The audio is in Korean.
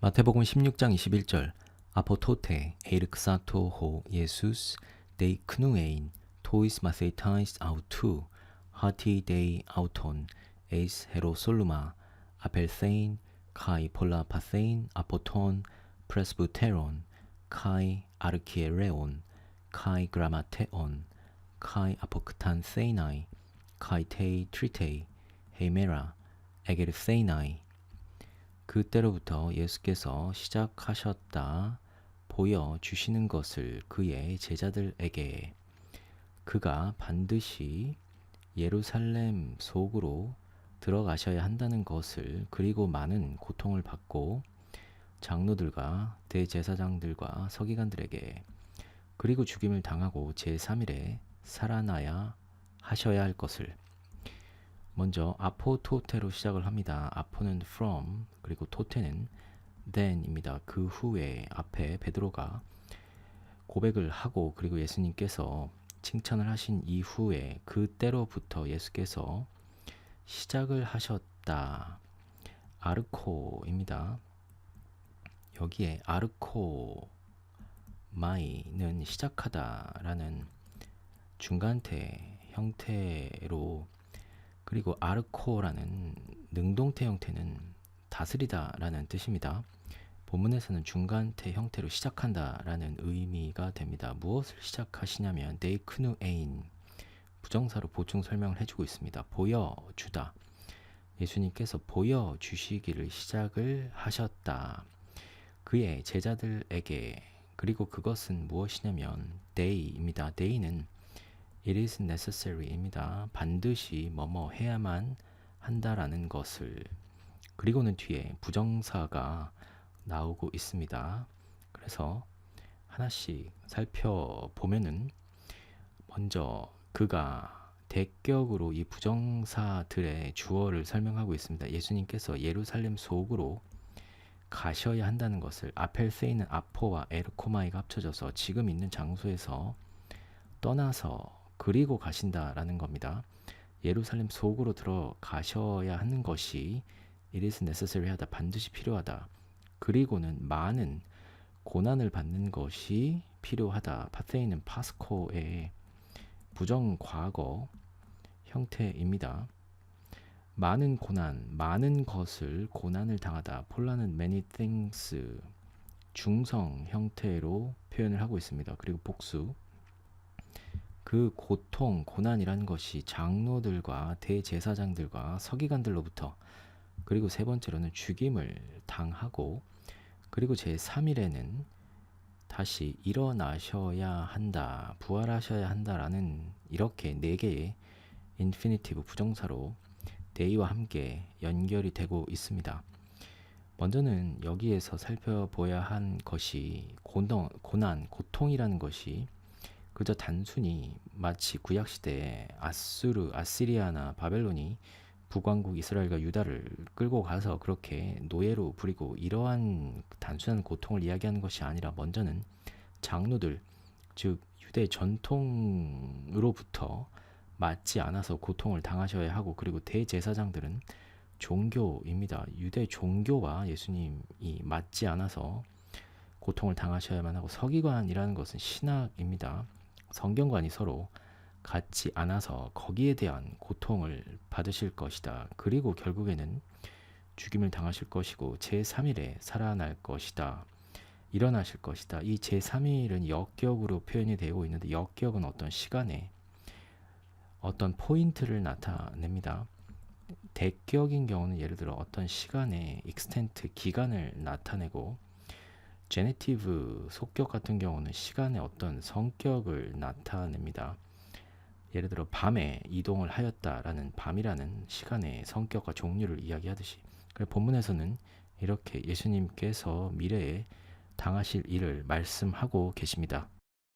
마태복음 16장 21절. 아포토테 에르크사토 호 예수스 데이 크누에인 토이스 마세타이스 아우투 하티 데이 아우톤 에이스 헤로솔루마 아펠세인 카이 폴라 파세인 아포톤 프레스부테론 카이 아르키에레온 카이 그라마테온 카이 아포크탄 세이나이 카이 테이 트리테이 헤이메라 에게르 세이나이 그때로부터 예수께서 시작하셨다 보여 주시는 것을 그의 제자들에게 그가 반드시 예루살렘 속으로 들어가셔야 한다는 것을 그리고 많은 고통을 받고 장로들과 대제사장들과 서기관들에게 그리고 죽임을 당하고 제3일에 살아나야 하셔야 할 것을 먼저 아포 토테로 시작을 합니다. 아포는 from 그리고 토테는 then입니다. 그 후에 앞에 베드로가 고백을 하고 그리고 예수님께서 칭찬을 하신 이후에 그때로부터 예수께서 시작을 하셨다. 아르코입니다. 여기에 아르코 마이는 시작하다라는 중간태 형태로 그리고 아르코라는 능동태 형태는 다스리다라는 뜻입니다. 본문에서는 중간태 형태로 시작한다라는 의미가 됩니다. 무엇을 시작하시냐면 네이크누 에인 부정사로 보충 설명을 해주고 있습니다. 보여주다. 예수님께서 보여주시기를 시작을 하셨다. 그의 제자들에게 그리고 그것은 무엇이냐면 day입니다. day는 it is necessary입니다. 반드시 뭐뭐 해야만 한다라는 것을 그리고는 뒤에 부정사가 나오고 있습니다. 그래서 하나씩 살펴보면은 먼저 그가 대격으로 이 부정사들의 주어를 설명하고 있습니다. 예수님께서 예루살렘 속으로 가셔야 한다는 것을 아펠세이는 아포와 에르코마이가 합쳐져서 지금 있는 장소에서 떠나서 그리고 가신다라는 겁니다. 예루살렘 속으로 들어가셔야 하는 것이 it is necessary 하다 반드시 필요하다. 그리고는 많은 고난을 받는 것이 필요하다. 파테이는 파스코의 부정 과거 형태입니다. 많은 고난, 많은 것을 고난을 당하다. 폴라는 many things 중성 형태로 표현을 하고 있습니다. 그리고 복수 그 고통, 고난이라는 것이 장로들과 대제사장들과 서기관들로부터 그리고 세 번째로는 죽임을 당하고 그리고 제 3일에는 다시 일어나셔야 한다, 부활하셔야 한다라는 이렇게 네 개의 인피니티브 부정사로 데이와 함께 연결이 되고 있습니다. 먼저는 여기에서 살펴보아야 한 것이 고난 고통이라는 것이 그저 단순히 마치 구약 시대에 아수르, 아시리아나 바벨론이 북왕국 이스라엘과 유다를 끌고 가서 그렇게 노예로 부리고 이러한 단순한 고통을 이야기하는 것이 아니라 먼저는 장로들 즉 유대 전통으로부터 맞지 않아서 고통을 당하셔야 하고 그리고 대제사장들은 종교입니다. 유대 종교와 예수님이 맞지 않아서 고통을 당하셔야만 하고 서기관이라는 것은 신학입니다. 성경관이 서로 같지 않아서 거기에 대한 고통을 받으실 것이다. 그리고 결국에는 죽임을 당하실 것이고 제3일에 살아날 것이다. 일어나실 것이다. 이 제3일은 역격으로 표현이 되고 있는데 역격은 어떤 시간에 어떤 포인트를 나타냅니다. 대격인 경우는 예를 들어 어떤 시간의 익스텐트 기간을 나타내고 제네티브 속격 같은 경우는 시간의 어떤 성격을 나타냅니다. 예를 들어 밤에 이동을 하였다라는 밤이라는 시간의 성격과 종류를 이야기하듯이 본문에서는 이렇게 예수님께서 미래에 당하실 일을 말씀하고 계십니다.